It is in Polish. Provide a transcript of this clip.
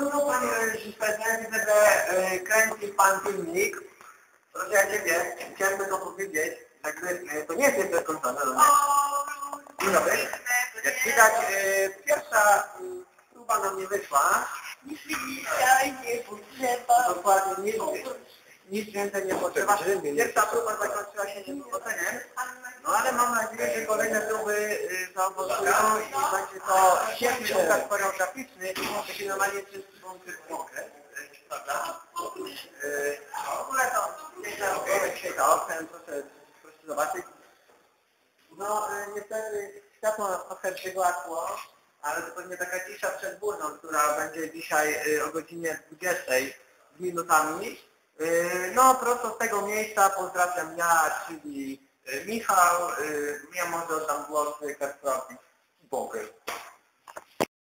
No to panie reżyserze, widzę, że e, kręci pan filmik. Proszę ja ciebie, chciałem tylko powiedzieć, jakby e, to nie jest jeszcze skończone, no? Dzień dobry. Jak widać, e, pierwsza próba nam nie wyszła. Dzisiaj nie potrzeba. Dokładnie, nic, nic więcej nie potrzeba. Pierwsza próba zakończyła się niepowodzeniem. No ale mam nadzieję, że kolejne próby y, zaowocują i będzie to świetny ukaz choreograficzny, taki normalnie wszyscy wątki w okres, prawda? Y, W ogóle to dzisiaj za oknem, proszę, proszę zobaczyć. No y, niestety światło nas trochę przygłasło, ale to pewnie taka cisza przed burzą, która będzie dzisiaj o godzinie 20 z minutami. No prosto z tego miejsca pozdrawiam ja, czyli Michał, y, ja może oddam głos Kasprowi.